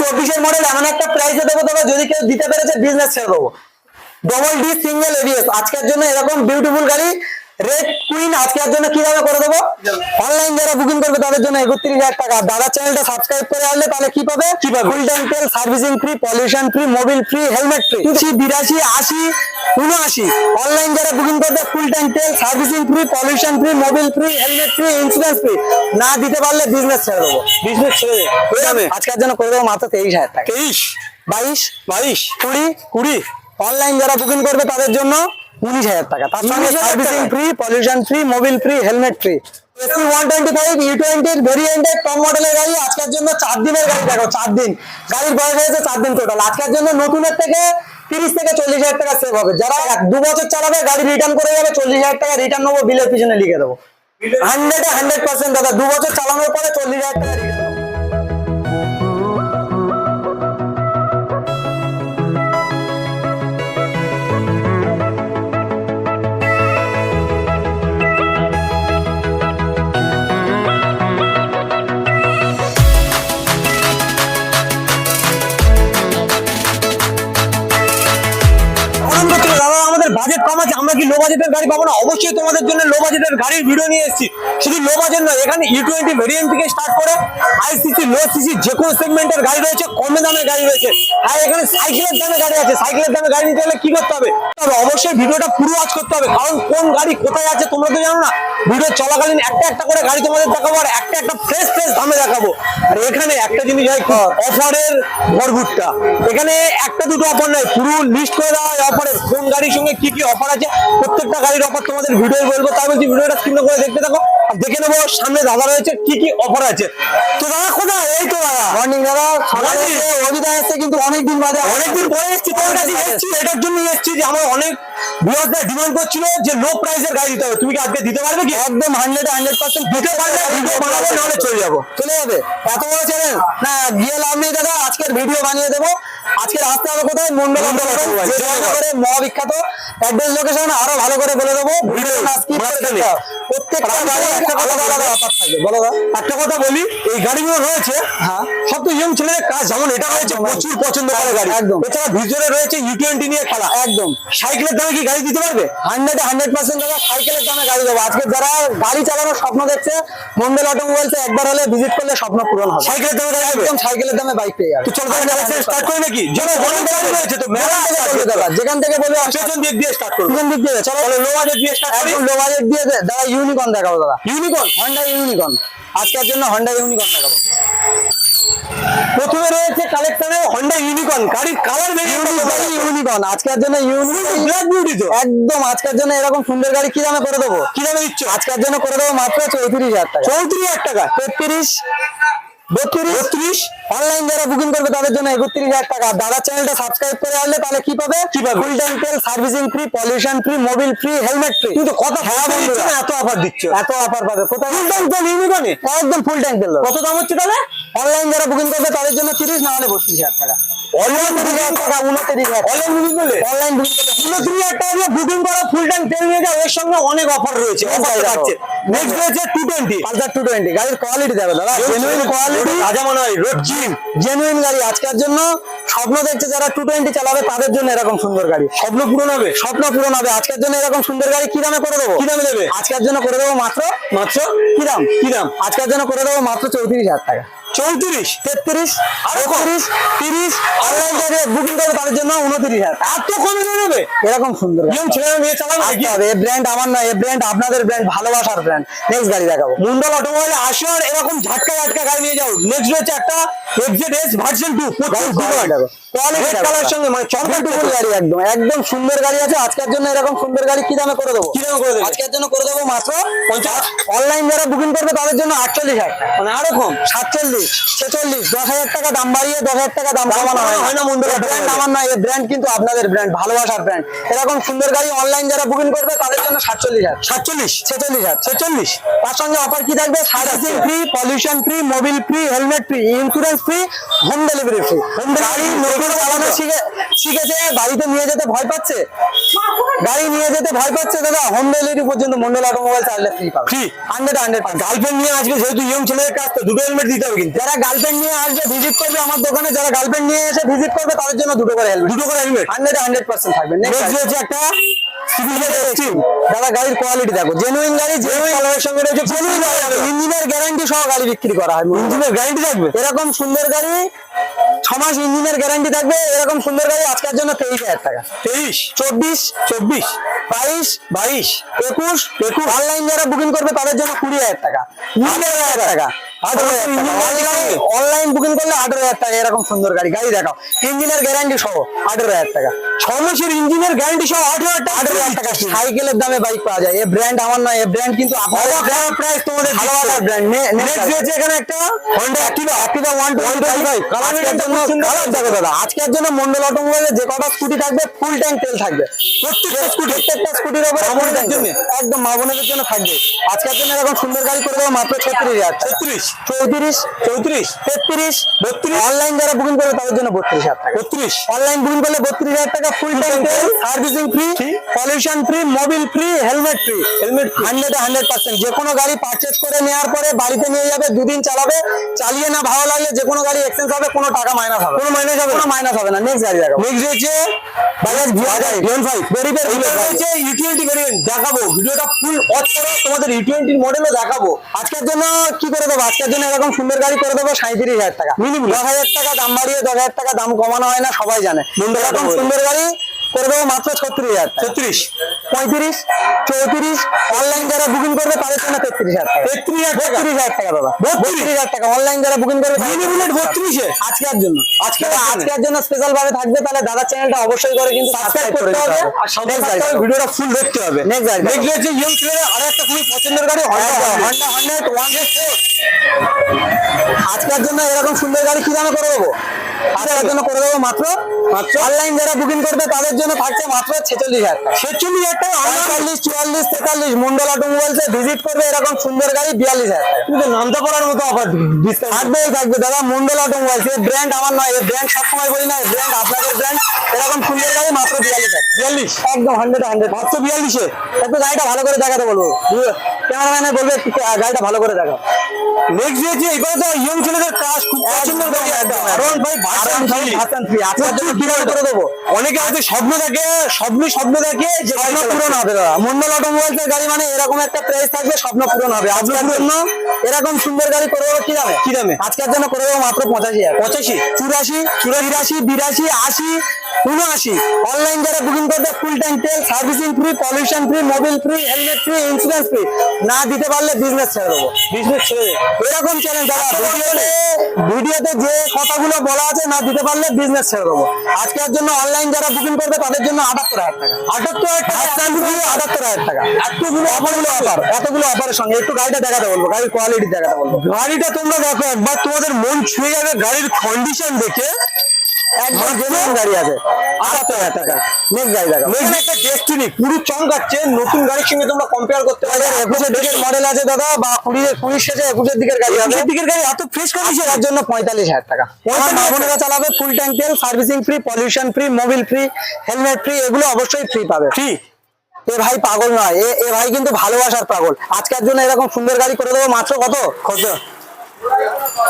চব্বিশের মডেল এমন একটা প্রাইসে দেবো তবে যদি কেউ দিতে পেরেছে বিজনেস ছেড়ে দেবো। ডবল ডি সিঙ্গেল এবিএস আজকের জন্য এরকম বিউটিফুল গাড়ি রেড কুইন আজকের জন্য কি দামে করে দেবো? অনলাইন যারা বুকিং করবে তাদের জন্য একত্রিশ হাজার টাকা। দাদা চ্যানেলটা সাবস্ক্রাইব করে আসলে তাহলে কি পাবে? কি পাবে? ফুল ট্যাঙ্ক তেল servicing free pollution free mobil free helmet free বিরাশি আশি উনআশি। অনলাইন যারা বুকিং করবে ফুল ট্যাঙ্ক তেল servicing free pollution free mobil free helmet free insurance free না দিতে পারলে বিজনেস ছেড়ে দেবো। বিজনেস ছেড়ে হয়ে যাবে আজকের জন্য করে দেবো মাত্র তেইশ হাজার টাকা। তেইশ? বাইশ? বাইশ? কুড়ি? কুড়ি? অনলাইন যারা বুকিং করবে তাদের জন্য উনিশ হাজার টাকা। তার সঙ্গে servicing free pollution free mobil free helmet free SP one twenty five E টোয়েন্টির ভেরিয়েন্টের টপ মডেলের গাড়ি আজকের জন্য চার দিনের গাড়ি দেখো চার দিন। গাড়ির বয়স হয়েছে চার দিন টোটাল আজকের জন্য নতুনের থেকে তিরিশ থেকে চল্লিশ হাজার টাকা সেভ হবে। যারা দু বছর চালাবে গাড়ি রিটার্ন করে যাবে চল্লিশ হাজার টাকা রিটার্ন নেব বিলের পিছনে লিখে দেবো। হান্ড্রেড হান্ড্রেড পার্সেন্ট দাদা দু বছর চালানোর পরে চল্লিশ হাজার টাকা কম আছে আমরা কি লো বাজেটের গাড়ি পাবো না? অবশ্যই তোমাদের জন্য লো বাজেটের গাড়ির ভিডিও নিয়ে এসেছি। শুধু লো বাজেট নয় এখানে ই টোয়েন্টি ভেরিয়েন্ট থেকে স্টার্ট করে আইসিসি লো সিসি যে কোনো সেগমেন্টের গাড়ি রয়েছে কমে দামের গাড়ি রয়েছে। আর এখানে সাইকেলের দামে গাড়ি আছে। সাইকেলের দামে গাড়ি নিতে হলে কি করতে হবে? তবে অবশ্যই ভিডিওটা পুরো ওয়াচ করতে হবে। কারণ কোন গাড়ি কোথায় আছে তোমরা তো জানো না। ভিডিও চলাকালীন একটা একটা করে গাড়ি তোমাদের দেখাবো আর একটা একটা ফ্রেশ ফ্রেশ দামে দেখাবো। আর এখানে একটা জিনিস হয় অফারের ভরভুটটা এখানে একটা দুটো অফার নয় পুরো লিস্ট করে দেওয়া হয় অফারের কোন গাড়ির সঙ্গে কি কি অফার আছে প্রত্যেকটা গাড়ির অফার তোমাদের ভিডিও বলব তাই বলছি ভিডিওটা স্ক্রিন করে দেখতে থাকো। আর দেখে নেব সামনে দাদা রয়েছে কি কি অফার আছে। তো দাদা কোথায়? এই তো দাদা। মর্নিং দাদা সকালে অভিদা এসছে কিন্তু অনেকদিন বাদে অনেকদিন পরে এসছি তোর কাছে এসেছি এটার জন্য এসছি যে আমার অনেক ভিউয়ারদের ডিমান্ড করছিল যে লো প্রাইসের গাড়ি দিতে হবে। তুমি কি আজকে দিতে পারবে কি? একদম হান্ড্রেড হান্ড্রেড পার্সেন্ট দিতে পারলে ভিডিও বানাবো নাহলে চলে যাব। চলে যাবে। এত বড় চ্যানেল না গিয়ে লাভ নেই দাদা আজকের ভিডিও বানিয়ে দেবো। আজকে আসতে হবে কোথায়? মন্ডল মন্ডল অটোমোবাইল, যে করে মহাবিখ্যাত অ্যাড্রেস লোকেশন আরও ভালো করে বলে দেবো। ভিডিও। প্রত্যেকটা গাড়ি একটা আলাদা আলাদা অফার থাকবে বলো দাদা। একটা কথা বলি এই গাড়িগুলো রয়েছে হ্যাঁ। সব তো ইয়ং ছেলেদের কাজ যেমন এটা রয়েছে প্রচুর পছন্দ করে গাড়ি। একদম। এছাড়া ভিতরে রয়েছে ইউ টোয়েন্টি নিয়ে খেলা। একদম। সাইকেলের দামে কি গাড়ি দিতে পারবে? হান্ড্রেড হান্ড্রেড পার্সেন্ট দাদা সাইকেলের দামে গাড়ি দেবো। আজকে যারা গাড়ি চালানোর স্বপ্ন দেখছে মন্ডল অটোমোবাইলস একবার হলে ভিজিট করলে স্বপ্ন পূরণ হবে। সাইকেলের দামে গাড়ি একদম সাইকেলের দামে বাইক পেয়ে যাবে। তো চলো স্টার্ট করে নাকি? যেখান থেকে বলবে পেছন দিক দিয়ে স্টার্ট করব। পিছন দিক দিয়ে চলো। লো বাজেট দিয়ে স্টার্ট করি? লো বাজেট দিয়ে দাদা ইউনিকর্ন দেখাবো দাদা। ইউনিকর্ন হন্ডা ইউনিকর্ন আজকের জন্য হন্ডা ইউনিকর্ন দেখাবো। প্রথমে রয়েছে কালেকশনে হন্ডা ইউনিকর্ন গাড়ির কালার ইউনিকর্ন আজকের জন্য ইউনিকর্ন একদম আজকের জন্য এরকম সুন্দর গাড়ি কি দামে করে দেবো? কি দামে দিচ্ছ? আজকের জন্য করে দেবো মাত্র চৌত্রিশ হাজার টাকা। চৌত্রিশ হাজার টাকা। তেত্রিশ। বত্রিশ। অনলাইন যারা বুকিং করবে তাদের জন্য একত্রিশ হাজার টাকা। দাদা চ্যানেলটা সাবস্ক্রাইব করে তাহলে কি পাবে? কি পাবে? ফুল ট্যাঙ্ক তেল servicing free pollution free mobil free helmet free তুমি তো কথা হ্যাঁ বলতে না, এত অফার দিচ্ছ। এত অফার পাবে। কোথায়? ফুল ট্যাঙ্ক তেল ইউনিকর্নে একদম ফুল ট্যাঙ্ক তেল। কত দাম হচ্ছে তাহলে? অনলাইন যারা বুকিং করবে তাদের জন্য তিরিশ না হলে বত্রিশ হাজার টাকা। অনলাইন হাজার টাকা উনত্রিশ হাজার অনলাইন বুকিং করলে অনলাইন বুকিং করলে উনত্রিশ হাজার টাকা দিয়ে বুকিং করা ফুল ট্যাঙ্ক তেল নিয়ে যাও এর সঙ্গে অনেক অফার রয়েছে। অফার দেখো। নেক্সট রয়েছে two twenty Pulsar two twenty গাড়ির কোয়ালিটি দেবে দাদা জেনুইন কোয়ালিটি রাজা মনে হয় রোড জিম জেনুইন গাড়ি আজকের জন্য স্বপ্ন দেখছে যারা টু টোয়েন্টি চালাবে তাদের জন্য এরকম সুন্দর গাড়ি। স্বপ্ন পূরণ হবে। স্বপ্ন পূরণ হবে। আজকের জন্য এরকম সুন্দর গাড়ি কি দামে করে দেবো? কি দামে দেবে? আজকের জন্য করে দেবো মাত্র? মাত্র? কি দাম? কি দাম? আজকের জন্য করে দেবো মাত্র চৌত্রিশ হাজার টাকা। চৌত্রিশ। তেত্রিশ আটত্রিশ তিরিশ অনলাইন যারা বুকিং করবে তাদের জন্য উনত্রিশ হাজার। এত কমে দিয়ে দেবে? এরকম সুন্দর গাড়ি। নিয়ে চালাবে নাকি? হবে এ ব্র্যান্ড আমার নয় এ ব্র্যান্ড আপনাদের ব্র্যান্ড ভালোবাসার ব্র্যান্ড নেক্সট গাড়ি দেখাবো। মুন্ডল অটোমোবাইলে আসো আর এরকম ঝাটকা ঝাটকা গাড়ি নিয়ে যাও। নেক্সট রয়েছে একটা এফজেড এস ভার্সন টু দেখো। কালার সঙ্গে মানে Beautiful গাড়ি। একদম একদম সুন্দর গাড়ি আছে। আজকের জন্য এরকম সুন্দর গাড়ি কি দামে করে দেবো? কি দামে করে দেবে? আজকের জন্য করে দেবো মাত্র পঞ্চাশ? অনলাইন যারা বুকিং করবে তাদের জন্য আটচল্লিশ হাজার। মানে আরও কম? সাতচল্লিশ। ছেচল্লিশ। দশ হাজার টাকা দাম বাড়িয়ে দশ হাজার টাকা দাম কমানো হয় না। মন্দির ব্র্যান্ড আমার নয় এই ব্র্যান্ড কিন্তু আপনাদের ব্র্যান্ড ভালোবাসার ব্র্যান্ড এরকম সুন্দর গাড়ি অনলাইন যারা বুকিং করবে তাদের জন্য সাতচল্লিশ হাজার। সাতচল্লিশ? ছেচল্লিশ হাজার। ছেচল্লিশ? তার সঙ্গে অফার কি থাকবে? Servicing free pollution free mobil free helmet free insurance free home delivery free home গাড়ি নতুন চালানো শিখে শিখেছে বাড়িতে নিয়ে যেতে ভয় পাচ্ছে? গাড়ি নিয়ে যেতে ভয় পাচ্ছে দাদা। হোম ডেলিভারি পর্যন্ত মন্ডল অটোমোবাইল চাইলে ফ্রি পাবে। ফ্রি হান্ড্রেড হান্ড্রেড গার্লফ্রেন্ড নিয়ে আসবে যেহেতু ইয়ং ছেলেদের কাজ তো দুটো হেলমেট দিতে হবে যারা গার্লফ্রেন্ড নিয়ে আসবে ভিজিট করবে আমার দোকানে যারা গার্লফ্রেন্ড নিয়ে এসে ভিজিট করবে তাদের জন্য দুটো করে হেলমেট দুটো করে হেলমেট হান্ড্রেড হান্ড্রেড পার্সেন্ট থাকবে। নেক্সট Next একটা? দাদা গাড়ির কোয়ালিটি দেখো জেনুইন গাড়ি জেনুইন কালারের সঙ্গে রয়েছে জেনুইন ইঞ্জিনের গ্যারান্টি সহ গাড়ি বিক্রি করা হয়। ইঞ্জিনের গ্যারান্টি থাকবে? এরকম সুন্দর গাড়ি ছ মাস ইঞ্জিনের গ্যারান্টি থাকবে এরকম সুন্দর গাড়ি আজকের জন্য তেইশ হাজার টাকা। তেইশ? চব্বিশ? চব্বিশ? বাইশ? বাইশ? একুশ? একুশ? অনলাইন যারা বুকিং করবে তাদের জন্য কুড়ি হাজার টাকা। আঠারো হাজার টাকা। অনলাইন বুকিং করলে আঠারো হাজার টাকা এরকম সুন্দর গাড়ি। গাড়ি দেখাও। ইঞ্জিনের গ্যারান্টি সহ আঠারো হাজার টাকা। ছ মাসের ইঞ্জিনের গ্যারান্টি সহ আঠারো হাজার টাকা? টাকা সাইকেলের দামে বাইক পাওয়া যায়। এই ব্র্যান্ড আমার নয় এই ব্র্যান্ড কিন্তু আপনাদের প্রাইস তোমাদের ভালোবাসার ব্র্যান্ড নেক্সট রয়েছে এখানে একটা আজকের জন্য কালার দেখো দাদা। আজকের জন্য মন্ডল অটোমোবাইলে যে কটা স্কুটি থাকবে ফুল ট্যাঙ্ক তেল থাকবে। প্রত্যেকটা স্কুটি প্রত্যেকটা স্কুটির উপরে ফুল ট্যাঙ্ক একদম জন্য থাকবে। আজকের জন্য এরকম সুন্দর গাড়ি করে দেবো মাত্র ছত্রিশ হাজার ছত্রিশ। চৌত্রিশ। চৌত্রিশ। তেত্রিশ। বত্রিশ। অনলাইন যারা বুকিং করবে তাদের জন্য বত্রিশ হাজার টাকা। বত্রিশ। অনলাইন বুকিং করলে বত্রিশ হাজার টাকা ফুল ট্যাঙ্ক তেল servicing free pollution free mobil free helmet free helmet hundred hundred percent যে কোনো গাড়ি পারচেজ করে নেওয়ার পরে বাড়িতে নিয়ে যাবে দুদিন চালাবে চালিয়ে না ভালো লাগলে যে কোনো গাড়ি এক্সচেঞ্জ হবে কোনো টাকা মাইনাস হবে কোনো মাইনাস হবে কোনো মাইনাস হবে না নেক্সট গাড়ি দেখো নেক্সট রয়েছে বাজাজ ভিয়ন ফাইভ গরিবের এবার রয়েছে ই টোয়েন্টি ভেরিয়েন্ট দেখাবো ভিডিওটা ফুল অফ করো তোমাদের ই টোয়েন্টির মডেলও দেখাবো আজকের জন্য কি করে দেবো আজকের জন্য এরকম সুন্দর গাড়ি করে দেবো সাঁত্রিশ হাজার টাকা মিনিমাম দশ হাজার টাকা দাম বাড়িয়ে দশ হাজার টাকা দাম কমানো হয় না সবাই জানে এরকম সুন্দর গাড়ি করে দেবো মাত্র ছত্রিশ হাজার ছত্রিশ পঁয়ত্রিশ চৌত্রিশ অনলাইন যারা বুকিং করবে তাদের জন্য তেত্রিশ হাজার তেত্রিশ হাজার বত্রিশ হাজার টাকা দাদা বত্রিশ হাজার টাকা অনলাইন যারা বুকিং করবে তাদের মিনি বুলেট বত্রিশে আজকের জন্য আজকে আজকের জন্য স্পেশাল ভাবে থাকবে তাহলে দাদা চ্যানেলটা অবশ্যই করে কিন্তু সাবস্ক্রাইব করতে হবে আর ভিডিওটা ফুল দেখতে হবে Next গাড়ি নেক্সট রয়েছে ইয়ং আরও একটা খুবই পছন্দের গাড়ি হন্ডা হন্ডা হান্ড্রেড ওয়ান আজকের জন্য এরকম সুন্দর গাড়ি কি দামে করে দেবো আজকের জন্য করে দেবো মাত্র মাত্র? অনলাইন যারা বুকিং করবে তাদের জন্য থাকছে মাত্র ছেচল্লিশ হাজার ছেচল্লিশ হাজার টাকা? পঁয়তাল্লিশ চুয়াল্লিশ তেতাল্লিশ মন্ডল অটোমোবাইলসে ভিজিট করবে এরকম সুন্দর গাড়ি বিয়াল্লিশ হাজার কিন্তু নামতে পারার মতো অফার থাকবেই থাকবে। দাদা মন্ডল অটোমোবাইলস এই ব্র্যান্ড আমার নয় এই ব্র্যান্ড সবসময় বলি না ব্র্যান্ড আপনাদের ব্র্যান্ড এরকম সুন্দর গাড়ি মাত্র বিয়াল্লিশ হাজার বিয়াল্লিশ? একদম হান্ড্রেড হান্ড্রেড মাত্র বিয়াল্লিশে? একটু গাড়িটা ভালো করে দেখাতে বলব। ক্যামেরাম্যানে বলবে গাড়িটা ভালো করে দেখাও। নেক্সট রয়েছে এবারে তো ইয়ং ছেলেদের কাজ খুব পছন্দের গাড়ি একটা। কারণ ভাই কীভাবে করে দেবো। অনেকে হয়তো স্বপ্ন দেখে স্বপ্ন স্বপ্ন দেখে যে স্বপ্ন পূরণ হবে দাদা। মন্ডল অটোমোবাইলস এর গাড়ি মানে এরকম একটা প্রাইস থাকবে স্বপ্ন পূরণ হবে। আপনার জন্য এরকম সুন্দর গাড়ি করে দেবো কি দামে? কি দামে? আজকের জন্য করে দেবো মাত্র পঁচাশি পঁচাশি? চুরাশি? চুরাশি? বিরাশি আশি? উনআশি। অনলাইন যারা বুকিং করবে ফুল ট্যাঙ্ক তেল servicing free pollution free mobil free helmet free insurance free না দিতে পারলে বিজনেস ছেড়ে দেবো। বিজনেস ছেড়ে। এরকম চ্যালেঞ্জ দাদা ভিডিওতে ভিডিওতে যে কথাগুলো বলা আছে না দিতে পারলে বিজনেস ছেড়ে দেবো। আজকের জন্য অনলাইন যারা বুকিং করবে তাদের জন্য আটাত্তর হাজার টাকা। আটাত্তর হাজার টাকা আটাত্তর হাজার টাকা। এতগুলো অফারগুলো অফার এতগুলো অফারের সঙ্গে। একটু গাড়িটা দেখাতে বলব গাড়ির কোয়ালিটি দেখাতে বলব। গাড়িটা তোমরা দেখো একবার তোমাদের মন ছুঁয়ে যাবে গাড়ির কন্ডিশন দেখে। একদম জেনুইন গাড়ি আছে। আটাত্তর হাজার টাকা। নেক্সট গাড়ি দেখাবো নেক্সট একটা ডেস্টিনি পুরো চমকাচ্ছে নতুন গাড়ির সঙ্গে তোমরা কম্পেয়ার করতে একুশের দিকের মডেল আছে দাদা বা শেষে একুশের দিকের গাড়ি আছে দিকের গাড়ি এত ফ্রেশ কন্ডিশন তার জন্য পঁয়তাল্লিশ হাজার টাকা। আমার মা বোনেরা চালাবে ফুল ট্যাঙ্ক তেল servicing free pollution free mobil free helmet free এগুলো অবশ্যই ফ্রি পাবে। ফ্রি এ ভাই পাগল নয়। এ ভাই কিন্তু ভালোবাসার পাগল। আজকের জন্য এরকম সুন্দর গাড়ি করে দেবো মাত্র কত? কত?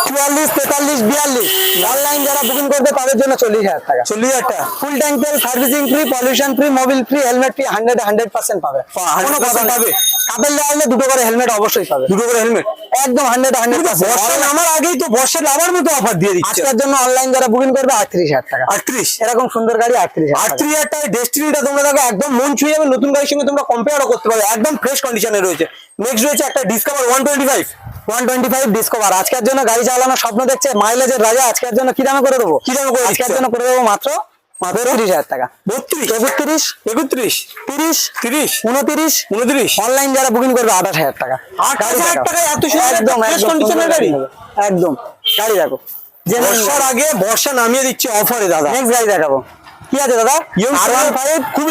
চুয়াল্লিশ তেতাল্লিশ বিয়াল্লিশ। অনলাইন যারা বুকিং করবে তাদের জন্য চল্লিশ হাজার টাকা। চল্লিশ হাজার টাকা। ফুল ট্যাঙ্ক তেল servicing free pollution free mobil free helmet free hundred hundred percent পাবে। কোনো কথা পাবে। কাপেল লাগলে দুটো করে হেলমেট অবশ্যই পাবে। দুটো করে হেলমেট একদম হান্ড্রেড হান্ড্রেড বর্ষা নামার আগেই তো বর্ষা নামার মতো অফার দিয়ে দিচ্ছে। আজকের জন্য অনলাইন যারা বুকিং করবে আটত্রিশ হাজার টাকা। আটত্রিশ? এরকম সুন্দর গাড়ি আটত্রিশ আটত্রিশ হাজার টাকা ডেস্টিনিটা তোমরা দেখো একদম মন ছুঁয়ে যাবে নতুন গাড়ির সঙ্গে তোমরা কম্পেয়ারও করতে পারবে। একদম ফ্রেশ কন্ডিশনে রয়েছে। নেক্সট রয়েছে একটা Discover one twenty five one twenty five Discover আজকের জন্য গাড়ি চালানোর স্বপ্ন দেখছে মাইলেজের রাজা। আজকের জন্য কি দামে করে দেবো? কি দামে করে আজকের জন্য করে দেবো মাত্র মাত্র? তিরিশ হাজার টাকা। বত্রিশ? একত্রিশ? একত্রিশ? তিরিশ? তিরিশ? উনত্রিশ? উনত্রিশ? অনলাইন যারা বুকিং করবে আঠাশ হাজার টাকা। আঠাশ গাড়ি হাজার দেখাও। এত একদম গাড়ি? একদম। গাড়ি দেখো। বর্ষার আগে বর্ষা নামিয়ে দিচ্ছে অফারে দাদা। নেক্সট গাড়ি দেখাবো। কি আছে দাদা? আর ওয়ান ফাইভ খুবই।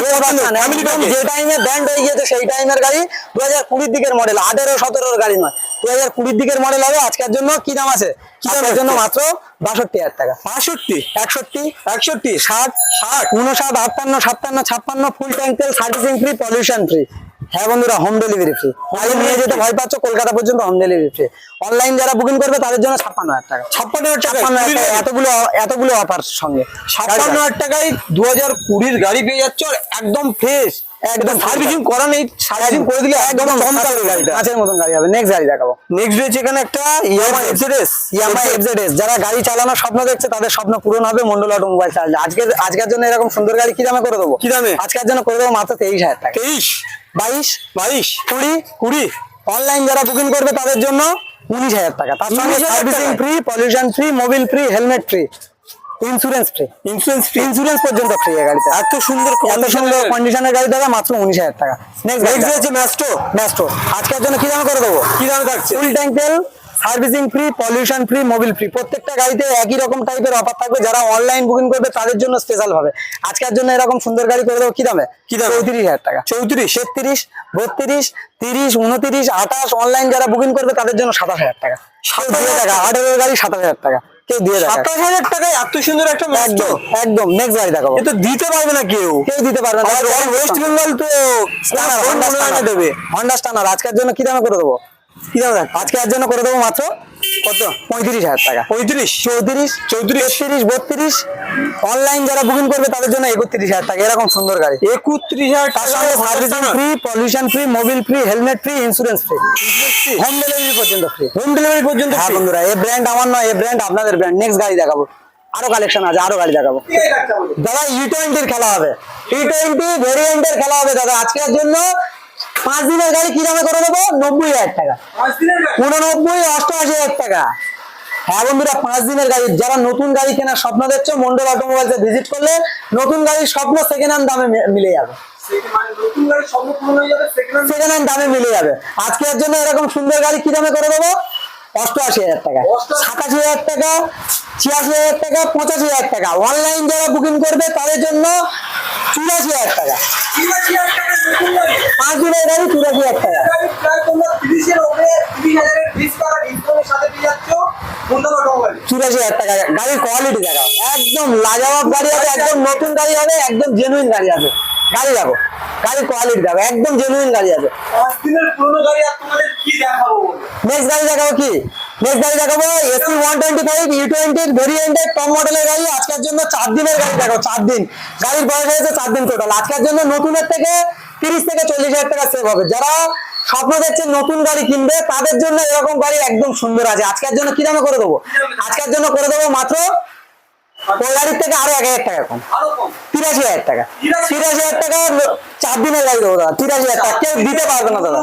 যে টাইমে ব্যান্ড হয়ে গিয়েছে সেই টাইমের গাড়ি। দু হাজার কুড়ির দিকের মডেল আঠেরো সতেরোর গাড়ি নয়। দু হাজার কুড়ির দিকের মডেল হবে আজকের জন্য কি দাম আছে? কি দামের জন্য মাত্র বাষট্টি হাজার টাকা। বাষট্টি? একষট্টি। একষট্টি? ষাট? ষাট। উনষাট আটান্ন সাতান্ন ছাপ্পান্ন ফুল ট্যাঙ্ক তেল সার্ভিসিং ফ্রি পলিউশন ফ্রি হ্যাঁ বন্ধুরা হোম ডেলিভারি ফ্রি আগে নিয়ে যেতে ভয় পাচ্ছ কলকাতা পর্যন্ত হোম ডেলিভারি ফ্রি অনলাইন যারা বুকিং করবে তাদের জন্য ছাপ্পান্ন হাজার টাকা। ছাপ্পান্ন হাজার টাকা ছাপ্পান্ন হাজার টাকা এতগুলো এতগুলো অফার সঙ্গে। ছাপ্পান্ন হাজার টাকায় দু হাজার কুড়ির গাড়ি পেয়ে যাচ্ছ একদম ফ্রেশ একদম সার্ভিসিং করা নেই সার্ভিসিং করে দিলে একদম চমৎকার গাড়িটা। কাঁচের মতন গাড়ি হবে। নেক্সট গাড়ি দেখাবো। নেক্সট রয়েছে এখানে একটা ইয়ামা এক্সিডেস ইয়ামাই এফজেডএস যারা গাড়ি চালানোর স্বপ্ন দেখছে তাদের স্বপ্ন পূরণ হবে মন্ডল অটোমোবাইল চার্জ আজকের আজকের জন্য এরকম সুন্দর গাড়ি কি দামে করে দেবো? কি দামে? আজকের জন্য করে দেবো মাত্র তেইশ হাজার টাকা। তেইশ? বাইশ? বাইশ? কুড়ি? কুড়ি? অনলাইন যারা বুকিং করবে তাদের জন্য উনিশ হাজার টাকা। তার সঙ্গে 19,000 servicing free pollution free mobil free helmet free insurance free insurance insurance পর্যন্ত ফ্রি এই গাড়িতে এত সুন্দর এত সুন্দর কন্ডিশনের গাড়ি দাদা মাত্র উনিশ হাজার টাকা। নেক্সট নেক্সট রয়েছে ম্যাস্টো ম্যাস্টো আজকের জন্য কি দামে করে দেবো? কি দামে থাকছে? ফুল ট্যাঙ্ক তেল servicing free pollution free mobil free প্রত্যেকটা গাড়িতে একই রকম টাইপের অফার থাকবে। যারা অনলাইন বুকিং করবে তাদের জন্য স্পেশাল ভাবে আজকের জন্য এরকম সুন্দর গাড়ি করে দেবো কি দামে? কি দাম? চৌত্রিশ হাজার টাকা। চৌত্রিশ? তেত্রিশ বত্রিশ তিরিশ উনত্রিশ আঠাশ অনলাইন যারা বুকিং করবে তাদের জন্য সাতাশ হাজার টাকা। কেউ হাজার টাকা আঠারো গাড়ি সাতাশ হাজার টাকা। কেউ দিয়ে দেয় সাতাশ হাজার টাকায় এত সুন্দর একটা একদম একদম নেক্সট গাড়ি দেখাবো। এটা দিতে পারবে না কেউ। কেউ দিতে পারবে না। ওয়েস্ট বেঙ্গল তো হন্ডা স্টানার দেবে। হন্ডা স্টানার আজকের জন্য কি দামে করে দেবো? কি দামে আজকে আর জন্য করে দেবো মাত্র কত? পঁয়ত্রিশ হাজার টাকা। পঁয়ত্রিশ? চৌত্রিশ চৌত্রিশ। তিরিশ বত্রিশ। অনলাইন যারা বুকিং করবে তাদের জন্য একত্রিশ হাজার টাকা। এরকম সুন্দর গাড়ি। একত্রিশ হাজার টাকা servicing free pollution free mobil free helmet free insurance free home delivery পর্যন্ত ফ্রি হোম ডেলিভারি পর্যন্ত হ্যাঁ বন্ধুরা এই ব্র্যান্ড আমার নয় এই ব্র্যান্ড আপনাদের ব্র্যান্ড নেক্সট গাড়ি দেখাবো। আরও কালেকশন আছে আরও গাড়ি দেখাবো। দাদা ই টোয়েন্টির খেলা হবে। ই টোয়েন্টি ভেরিয়েন্টের খেলা হবে দাদা। আজকের জন্য পাঁচ দিনের গাড়ি কি দামে করে দেবো? নব্বই হাজার টাকা। উননব্বই অষ্টআশি হাজার টাকা। হ্যাঁ বন্ধুরা পাঁচ দিনের গাড়ি। যারা নতুন গাড়ি কেনার স্বপ্ন দেখছ মন্ডল অটোমোবাইলসে ভিজিট করলে নতুন গাড়ির স্বপ্ন সেকেন্ড হ্যান্ড দামে মিলে যাবে। সেকেন্ড হ্যান্ড দামে মিলে যাবে। আজকের জন্য এরকম সুন্দর গাড়ি কি দামে করে দেবো? অষ্টআশি হাজার টাকা। সাতাশি হাজার টাকা, ছিয়াশি হাজার টাকা, পঁচাশি হাজার টাকা। অনলাইন যারা বুকিং করবে, তাদের জন্য চুরাশি হাজার টাকা। পাঁচ দিনের গাড়ি, চুরাশি হাজার টাকা। চুরাশি হাজার টাকা। গাড়ির কোয়ালিটি দেখাও। একদম লাজবাব গাড়ি হবে একদম নতুন গাড়ি হবে, একদম জেনুইন গাড়ি আছে গাড়ি দেখো গাড়ির কোয়ালিটি দেখো একদম জেনুইন গাড়ি আছে। নেক্সট গাড়ি দেখাবো? কি? নেক্সট গাড়ি দেখাবো AC one twenty five E টোয়েন্টির ভেরিয়েন্টের টপ মডেলের গাড়ি আজকের জন্য চার দিনের গাড়ি দেখো চার দিন। গাড়ির বয়স হয়েছে চার দিন টোটাল আজকের জন্য নতুনের থেকে তিরিশ থেকে চল্লিশ হাজার টাকা সেভ হবে। যারা স্বপ্ন দেখছেন নতুন গাড়ি কিনবে তাদের জন্য এরকম গাড়ি একদম সুন্দর আছে। আজকের জন্য কি দামে করে দেবো? আজকের জন্য করে দেবো মাত্র গাড়ির থেকে আরও এক হাজার টাকা কম। তিরাশি হাজার টাকা। তিরাশি হাজার টাকা চার দিনের গাড়ি দেবো দাদা। তিরাশি হাজার টাকা কেউ দিতে পারবে না দাদা।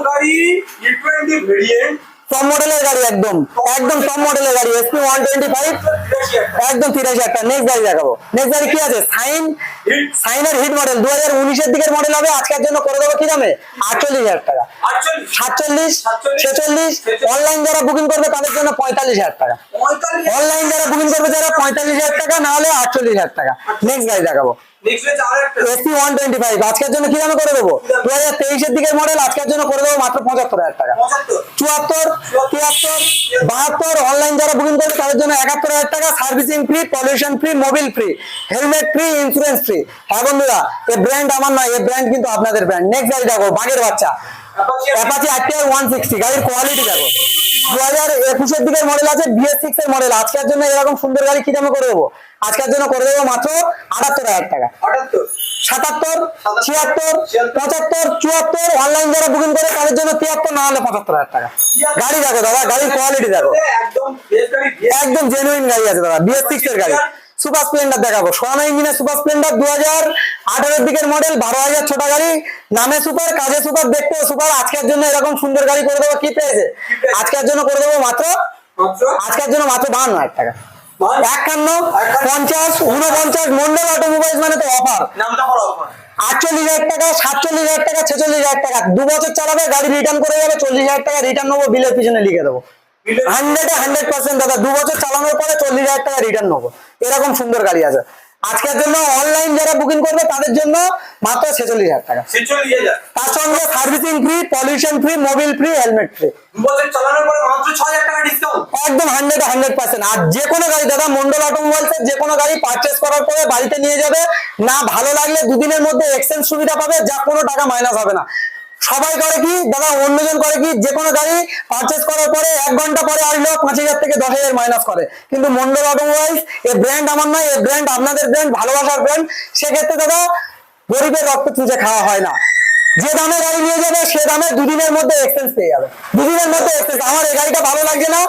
টপ মডেলের গাড়ি একদম একদম টপ মডেলের গাড়ি এসপি ওয়ান টোয়েন্টি ফাইভ একদম তিরাশি টাকা। নেক্সট গাড়ি দেখাবো। নেক্সট গাড়ি কি আছে? সাইন সাইনের হিট মডেল দু হাজার উনিশের দিকের মডেল হবে আজকের জন্য করে দেবো কি দামে? আটচল্লিশ হাজার টাকা। সাতচল্লিশ ছেচল্লিশ। অনলাইন যারা বুকিং করবে তাদের জন্য পঁয়তাল্লিশ হাজার টাকা। অনলাইন যারা বুকিং করবে যারা পঁয়তাল্লিশ হাজার টাকা না হলে আটচল্লিশ হাজার টাকা। নেক্সট গাড়ি দেখাবো। এসপি ওয়ান টোয়েন্টি ফাইভ আজকের জন্য কি দামে করে দেবো? দু হাজার তেইশের দিকের মডেল আজকের জন্য করে দেবো মাত্র পঁচাত্তর হাজার টাকা। চুয়াত্তর তিয়াত্তর বাহাত্তর অনলাইন যারা বুকিং করবে তাদের জন্য একাত্তর হাজার টাকা servicing free pollution free mobil free helmet free insurance free হ্যাঁ বন্ধুরা ব্র্যান্ড আমার নয় ব্র্যান্ড কিন্তু আপনাদের ব্র্যান্ড নেক্সট গাড়ি দেখো বাঘের বাচ্চা। অ্যাপাচি আরটিআর ওয়ান সিক্সটি গাড়ির কোয়ালিটি দেখো। দু হাজার একুশের দিকের মডেল আছে বিএস সিক্স এর মডেল আজকের জন্য এরকম সুন্দর গাড়ি কি দামে করে দেবো? আজকের জন্য করে দেবো মাত্র আটাত্তর হাজার টাকা। সাতাত্তর ছিয়াত্তর পঁচাত্তর চুয়াত্তর অনলাইন যারা বুকিং করে তাদের জন্য তিয়াত্তর না হলে পঁচাত্তর হাজার টাকা। গাড়ি দেখো দাদা গাড়ির কোয়ালিটি দেখো। একদম জেনুইন গাড়ি আছে দাদা বিএস সিক্স এর গাড়ি। সুপার স্প্লেন্ডার দেখাবো। সোয়ানো ইঞ্জিনের সুপার স্প্লেন্ডার দু হাজার আঠারোর দিকের মডেল বারো হাজার ছোট গাড়ি নামে সুপার কাজে সুপার দেখতে সুপার। আজকের জন্য এরকম সুন্দর গাড়ি করে দেবো কি পেয়েছে? আজকের জন্য করে দেবো মাত্র আজকের জন্য মাত্র বাহান্ন হাজার টাকা। একান্ন পঞ্চাশ উনপঞ্চাশ মন্ডল অটোমোবাইলস মানে তো অফার আটচল্লিশ হাজার টাকা সাতচল্লিশ হাজার টাকা ছেচল্লিশ হাজার টাকা। দু বছর চালাবে গাড়ি রিটার্ন করে যাবে চল্লিশ হাজার টাকা রিটার্ন নেব বিলের পিছনে লিখে দেবো। হান্ড্রেড হান্ড্রেড পার্সেন্ট দাদা দু বছর চালানোর পরে চল্লিশ হাজার টাকা রিটার্ন নেব। এরকম সুন্দর গাড়ি আছে। আজকের জন্য অনলাইন যারা বুকিং করবে তাদের জন্য মাত্র ছেচল্লিশ হাজার টাকা। তার সঙ্গে servicing free pollution free mobil free helmet free একদম হান্ড্রেড হান্ড্রেড পার্সেন্ট আর যে কোনো গাড়ি দাদা মন্ডল অটোমোবাইলস যে কোনো গাড়ি পারচেস করার পরে বাড়িতে নিয়ে যাবে। না ভালো লাগলে দুদিনের মধ্যে এক্সচেঞ্জ সুবিধা পাবে যা কোনো টাকা মাইনাস হবে না। সবাই করে কি? দাদা, অন্যজন করে কি? যে কোনো গাড়ি পারচেস করার পরে এক ঘণ্টা পরে আসলো পাঁচ হাজার থেকে দশ হাজার মাইনাস করে। কিন্তু মন্ডল অটোমোবাইলস এ ব্র্যান্ড আমার নয় এই ব্র্যান্ড আপনাদের ব্র্যান্ড ভালোবাসার ব্র্যান্ড সেক্ষেত্রে দাদা, গরিবের রক্ত চুষে খাওয়া হয় না। যে দামে গাড়ি নিয়ে যাবে, সে দামে দুদিনের মধ্যে এক্সচেঞ্জ পেয়ে যাবে। দুদিনের মধ্যে আমার এই গাড়িটা ভালো লাগছে না।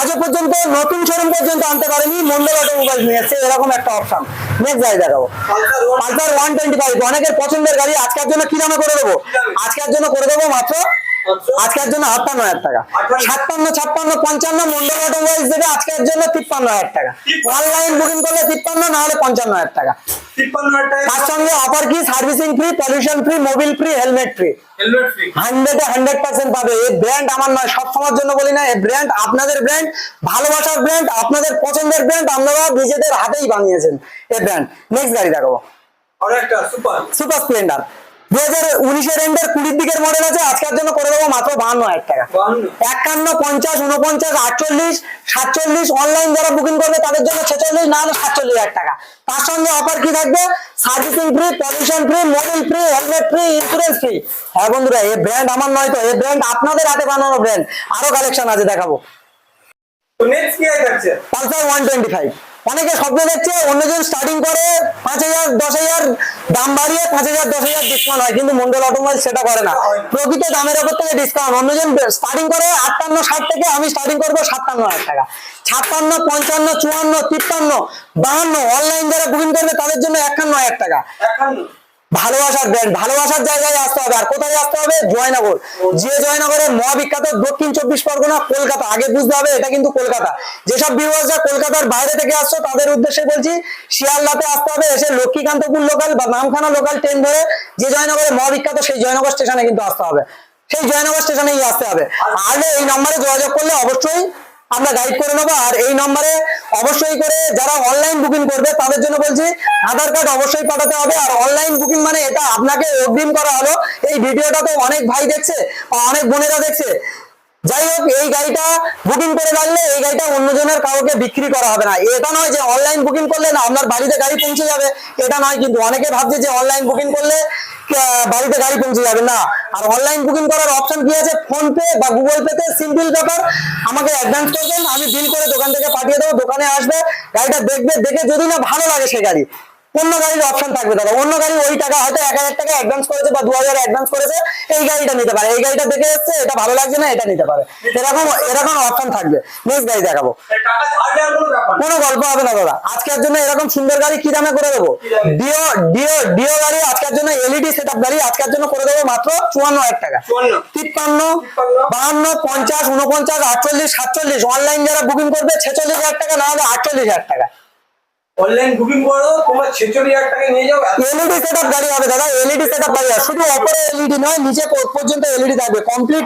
আজও পর্যন্ত, নতুন শোরুম পর্যন্ত আনতে পারেনি, মন্ডল অটোমোবাইল নিয়ে এসছে, এরকম একটা অপশন নেক্সট গাড়ি দেখাবো। পালসার ওয়ান টোয়েন্টি ফাইভ অনেকের পছন্দের গাড়ি, আজকের জন্য কি দামে করে দেবো? আজকের জন্য করে দেবো মাত্র আজকের জন্য আটান্ন হাজার টাকা। সাতান্ন ছাপ্পান্ন পঞ্চান্ন মন্ডল অটোমোবাইলস দেবে আজকের জন্য তিপ্পান্ন হাজার টাকা। অনলাইন বুকিং করলে তিপ্পান্ন না হলে পঞ্চান্ন হাজার টাকা। তার সঙ্গে অফার কি servicing free pollution free mobil free helmet free hundred hundred percent পাবে। এই ব্র্যান্ড আমার নয় সব সময়ের জন্য বলি না এই ব্র্যান্ড আপনাদের ব্র্যান্ড ভালোবাসার ব্র্যান্ড আপনাদের পছন্দের ব্র্যান্ড আপনারা নিজেদের হাতেই বানিয়েছেন এই ব্র্যান্ড নেক্সট গাড়ি দেখাবো। সুপার সুপার স্প্লেন্ডার দু হাজার উনিশের এন্ডের কুড়ির দিকের মডেল আছে আজকের জন্য করে দেবো মাত্র বাহান্ন হাজার টাকা। একান্ন পঞ্চাশ উনপঞ্চাশ আটচল্লিশ সাতচল্লিশ অনলাইন যারা বুকিং করবে তাদের জন্য ছেচল্লিশ না হলে সাতচল্লিশ হাজার টাকা। তার সঙ্গে অফার কি থাকবে? Servicing free pollution free mobil free helmet free insurance free হ্যাঁ বন্ধুরা এই ব্র্যান্ড আমার নয় তো এই ব্র্যান্ড আপনাদের হাতে বানানো ব্র্যান্ড আরও কালেকশন আছে দেখাবো। নেক্সট কি পালসার ওয়ান টোয়েন্টি ফাইভ অনেকে স্বপ্ন দেখছে অন্যজন স্টার্টিং করে পাঁচ হাজার, দশ হাজার, দাম বাড়িয়ে পাঁচ হাজার, দশ হাজার ডিসকাউন্ট হয়, কিন্তু মন্ডল অটোমোবাইল সেটা করে না। প্রকৃত দামের ওপর থেকে ডিসকাউন্ট অন্যজন স্টার্টিং করে আটান্ন, ষাট থেকে আমি স্টার্টিং করব সাতান্ন হাজার টাকা। ছাপ্পান্ন, পঞ্চান্ন, চুয়ান্ন, তিপ্পান্ন, বাহান্ন অনলাইন যারা বুকিং করবে তাদের জন্য একান্ন হাজার টাকা। ভালোবাসার ব্র্যান্ড ভালোবাসার জায়গায় আসতে হবে। আর কোথায় আসতে হবে? জয়নগর। যে জয়নগরের মহাবিখ্যাত দক্ষিণ চব্বিশ পরগনা, কলকাতা। আগে বুঝতে হবে, এটা কিন্তু কলকাতা। যেসব ভিউয়ার্সরা কলকাতার বাইরে থেকে আসছো, তাদের উদ্দেশ্যে বলছি, শিয়ালদাতে আসতে হবে, এসে লক্ষ্মীকান্তপুর লোকাল বা নামখানা লোকাল ট্রেন ধরে যে জয়নগরের মহাবিখ্যাত, সেই জয়নগর স্টেশনে কিন্তু আসতে হবে। সেই জয়নগর স্টেশনেই আসতে হবে। আগে এই নম্বরে যোগাযোগ করলে অবশ্যই আমরা গাইড করে নেব। আর এই নম্বরে অবশ্যই করে যারা অনলাইন বুকিং করবে, তাদের জন্য বলছি, আধার কার্ড অবশ্যই পাঠাতে হবে। আর অনলাইন বুকিং মানে এটা আপনাকে অগ্রিম করা হলো। এই ভিডিওটা তো অনেক ভাই দেখছে অনেক বোনেরা দেখছে। যাই হোক, এই গাড়িটা বুকিং করে রাখলে এই গাড়িটা অন্যজনের কাউকে বিক্রি করা হবে না। এটা নয় যে অনলাইন বুকিং করলে না, আপনার বাড়িতে গাড়ি পৌঁছে যাবে। এটা নয় কিন্তু অনেকে ভাবছে যে অনলাইন বুকিং করলে বাড়িতে গাড়ি পৌঁছে যাবে। না, আর অনলাইন বুকিং করার অপশন কি আছে? ফোন পে বা গুগল পেতে সিম্পল ব্যাপার। আমাকে অ্যাডভান্স করবেন, আমি বিল করে দোকান থেকে পাঠিয়ে দেবো, দোকানে আসবে, গাড়িটা দেখবে, দেখে যদি না ভালো লাগে সে গাড়ি অন্য গাড়ির অপশন থাকবে দাদা। অন্য গাড়ি ওই টাকা হয়তো এক হাজার টাকা অ্যাডভান্স করেছে বা দু হাজার অ্যাডভান্স করেছে, এই গাড়িটা নিতে পারে। এই গাড়িটা দেখে এসছে, এটা ভালো লাগছে না, এটা নিতে পারে। এরকম এরকম অপশন থাকবে। নেক্সট গাড়ি দেখাবো। কোনো গল্প হবে না দাদা। আজকের জন্য এরকম সুন্দর গাড়ি কি দামে করে দেবো? ডিও ডিও ডিও গাড়ি আজকের জন্য এলইডি সেট আপ গাড়ি আজকের জন্য করে দেবো মাত্র চুয়ান্ন হাজার টাকা। তিপ্পান্ন। বাহান্ন, পঞ্চাশ উনপঞ্চাশ আটচল্লিশ, সাতচল্লিশ। অনলাইন যারা বুকিং করবে, ছেচল্লিশ হাজার টাকা, না হলে আটচল্লিশ হাজার টাকা। অনলাইন বুকিং করো, তোমার ছেচল্লিশ হাজার টাকা নিয়ে যাও সেটআপ গাড়ি হবে দাদা সেটআপ গাড়ি শুধু এলইডি নয়, নিচে পর্যন্ত থাকবে। কমপ্লিট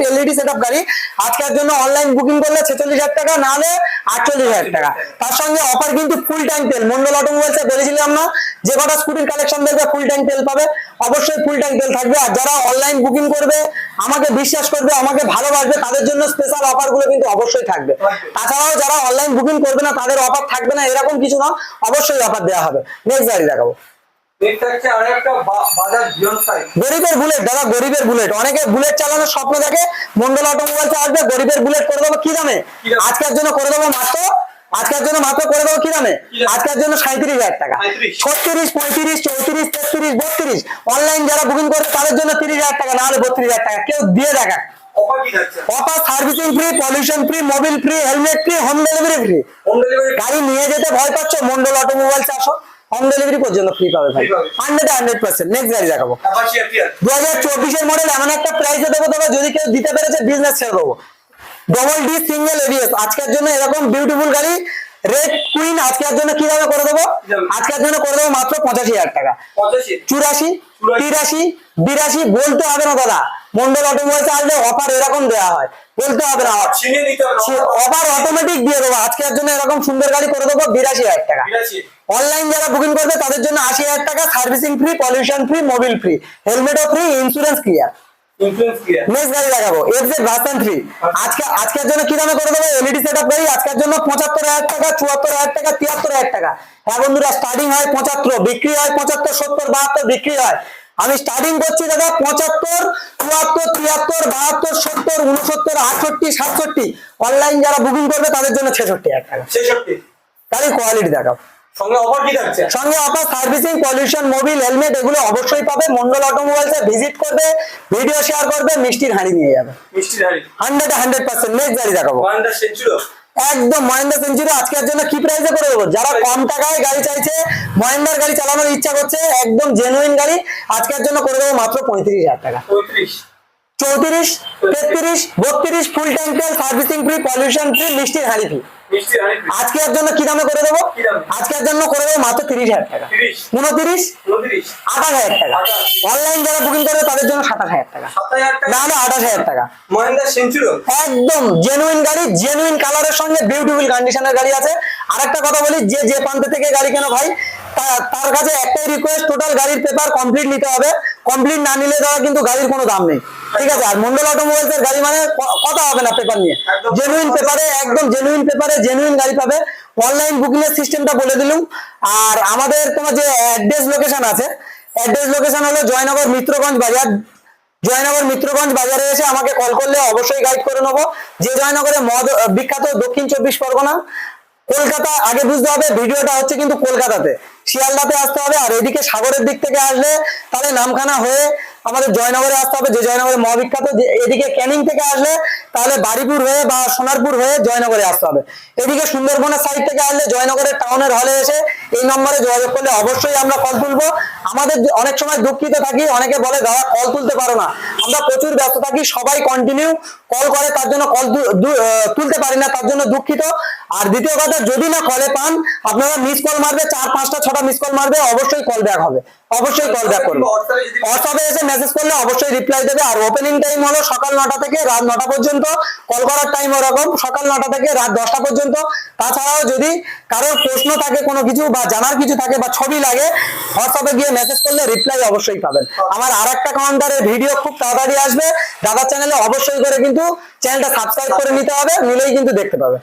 গাড়ি। আজকের জন্য অনলাইন বুকিং করলে ছেচল্লিশ হাজার টাকা না হলে আটচল্লিশ হাজার টাকা। তার সঙ্গে অফার কিন্তু ফুল ট্যাঙ্ক তেল। মন্ডল অটোমোবাইলসে বলেছিলাম না যে কটা স্কুটির কালেকশন দেখবে ফুল ট্যাঙ্ক তেল পাবে। অবশ্যই ফুল ট্যাঙ্ক তেল থাকবে। আর যারা অনলাইন বুকিং করবে, আমাকে বিশ্বাস করবে, আমাকে ভালোবাসবে, তাদের জন্য স্পেশাল অফারগুলো কিন্তু অবশ্যই থাকবে। তাছাড়াও যারা অনলাইন বুকিং করবে না, তাদের অফার থাকবে না, এরকম কিছু না। অবশ্যই অফার দেওয়া হবে। নেক্সট গাড়ি দেখাবো। গরিবের বুলেট দাদা গরিবের বুলেট। অনেকে বুলেট চালানোর স্বপ্ন দেখে মন্ডল অটোমোবাইলসে আসবে গরিবের বুলেট করে দেবো কি দামে? আজকের জন্য করে দেবো মাত্র আজকের জন্য মাত্র করে দেবো কি দামে? আজকের জন্য সাঁত্রিশ হাজার টাকা। ছত্রিশ পঁয়ত্রিশ চৌত্রিশ তেত্রিশ বত্রিশ। অনলাইন যারা বুকিং করে তাদের জন্য তিরিশ হাজার টাকা না হলে বত্রিশ হাজার টাকা। কেউ দিয়ে দেখা offer servicing free pollution free mobil free helmet free home delivery free গাড়ি নিয়ে যেতে ভয় পাচ্ছ মন্ডল অটোমোবাইলস আসো। হোম ডেলিভারি পর্যন্ত ফ্রি পাবে ভাই। হান্ড্রেড হান্ড্রেড পার্সেন্ট নেক্সট গাড়ি দেখাবো। দু হাজার চব্বিশের মডেল এমন একটা প্রাইসে দেবো তোমরা যদি কেউ দিতে পেরেছে বিজনেস ছেড়ে দেবো। ডবল ডি সিঙ্গেল এবিএস আজকের জন্য এরকম বিউটিফুল গাড়ি রেড কুইন আজকের জন্য কি দামে করে দেবো? আজকের জন্য করে দেবো মাত্র পঁচাশি হাজার টাকা। চুরাশি তিরাশি বিরাশি বলতে হবে না দাদা। মন্ডল অটোমোবাইলস আসলে অফার এরকম দেওয়া হয়। বলতে হবে না। অফার অটোমেটিক দিয়ে দেবো। আজকের জন্য এরকম সুন্দর গাড়ি করে দেবো বিরাশি হাজার টাকা। অনলাইন যারা বুকিং করবে তাদের জন্য আশি হাজার টাকা servicing free pollution free mobil free হেলমেটও free insurance clear next গাড়ি দেখাবো এফজেড ভার্সন থ্রি আজকে আজকের জন্য কি দামে করে দেবো? এলইডি সেটআপ গাড়ি আজকের জন্য পঁচাত্তর হাজার টাকা চুয়াত্তর হাজার টাকা তিয়াত্তর হাজার টাকা। হ্যাঁ বন্ধুরা স্টার্টিং হয় পঁচাত্তর বিক্রি হয় পঁচাত্তর সত্তর বাহাত্তর বিক্রি হয়। আমি স্টার্টিং করছি দাদা পঁচাত্তর চুয়াত্তর তিয়াত্তর বাহাত্তর সত্তর উনসত্তর আটষট্টি সাতষট্টি। অনলাইন যারা বুকিং করবে তাদের জন্য ছেষট্টি হাজার টাকা। ছেষট্টি। গাড়ির কোয়ালিটি দেখাও। সঙ্গে অফার কি থাকছে? সঙ্গে আপনার সার্ভিসিং পলিউশন মোবিল হেলমেট এগুলো অবশ্যই পাবে। মন্ডল অটোমোবাইলসে ভিজিট করবে ভিডিও শেয়ার করবে মিষ্টির হাঁড়ি নিয়ে যাবে। হান্ড্রেড হান্ড্রেড পার্সেন্ট নেক্সট গাড়ি দেখাবো। সেঞ্চুরো? একদম মহেন্দ্র সেঞ্চুরি আজকের জন্য কি প্রাইসে করে দেবো? যারা কম টাকায় গাড়ি চাইছে মহেন্দ্রার গাড়ি চালানোর ইচ্ছা করছে একদম জেনুইন গাড়ি আজকের জন্য করে দেবো মাত্র পঁয়ত্রিশ হাজার টাকা। পঁয়ত্রিশ। চৌত্রিশ তেত্রিশ বত্রিশ ফুল ট্যাঙ্ক তেল সার্ভিসিং ফ্রি পলিউশন ফ্রি মিষ্টির হাঁড়ি ফ্রি মিষ্টি এর জন্য কি দামে করে দেবো? আজকে এর জন্য করে দেবো মাত্র তিরিশ হাজার টাকা। উনত্রিশ উনত্রিশ। আঠাশ হাজার টাকা। অনলাইন যারা বুকিং করবে তাদের জন্য সাতাশ হাজার টাকা। সাত না হলে আঠাশ হাজার টাকা। মহেন্দ্র সেঞ্চুরো একদম জেনুইন গাড়ি জেনুইন কালারের সঙ্গে বিউটিফুল কন্ডিশনের গাড়ি আছে। আরেকটা কথা বলি যে যে প্রান্ত থেকে গাড়ি কেন ভাই তার কাছে একটাই রিকোয়েস্ট টোটাল গাড়ির পেপার কমপ্লিট নিতে হবে। কমপ্লিট না নিলে দেওয়া কিন্তু গাড়ির কোনো দাম নেই। ঠিক আছে? আর মন্ডল অটোমোবাইলস এর গাড়ি মানে কথা হবে না পেপার নিয়ে। জেনুইন পেপারে একদম জেনুইন পেপারে জেনুইন গাড়ি পাবে। অনলাইন বুকিং এর সিস্টেমটা বলে দিলুম। আর আমাদের তোমার যে অ্যাড্রেস লোকেশন আছে অ্যাড্রেস লোকেশন হলো জয়নগর মিত্রগঞ্জ বাজার। জয়নগর মিত্রগঞ্জ বাজারে এসে আমাকে কল করলে অবশ্যই গাইড করে নেব। যে জয়নগরে মদ বিখ্যাত দক্ষিণ চব্বিশ পরগনা কলকাতা আগে বুঝতে হবে ভিডিওটা হচ্ছে কিন্তু কলকাতাতে। শিয়ালদাতে আসতে হবে, আর এদিকে সাগরের দিক থেকে আসলে তাহলে নামখানা হয়ে আমাদের জয়নগরে আসতে হবে, যে জয়নগরে মহাবিখ্যাত এদিকে ক্যানিং থেকে আসলে তাহলে বাড়িপুর হয়ে বা সোনারপুর হয়ে জয়নগরে আসতে হবে। এদিকে সুন্দরবনের সাইড থেকে আসলে জয়নগরের টাউনের হলে এসে এই নম্বরে যোগাযোগ করলে অবশ্যই আমরা কল তুলবো। আমাদের অনেক সময় দুঃখিত থাকি, অনেকে বলে, দাদা কল তুলতে পারো না। আমরা প্রচুর ব্যস্ত থাকি, সবাই কন্টিনিউ কল করে, তার জন্য কল তুলতে পারি না, তার জন্য দুঃখিত। আর দ্বিতীয় কথা, যদি না কলে পান, আপনারা মিস কল মারবে, চার, পাঁচটা, ছটা মিস কল মারবে, অবশ্যই কল ব্যাক হবে। অবশ্যই কল ব্যাক করবে হোয়াটসঅ্যাপে এসে মেসেজ করলে অবশ্যই রিপ্লাই দেবে। আর ওপেনিং টাইম হলো সকাল নটা থেকে রাত নটা পর্যন্ত। কল করার টাইম ওরকম। সকাল নটা থেকে রাত দশটা পর্যন্ত। তাছাড়াও যদি কারোর প্রশ্ন থাকে কোনো কিছু বা জানার কিছু থাকে বা ছবি লাগে হোয়াটসঅ্যাপে গিয়ে মেসেজ করলে রিপ্লাই অবশ্যই পাবেন। আমার আর একটা কাউন্টারের ভিডিও খুব তাড়াতাড়ি আসবে। দাদার চ্যানেলে অবশ্যই করে কিন্তু চ্যানেলটা সাবস্ক্রাইব করে নিতে হবে নিলেই কিন্তু দেখতে পাবে।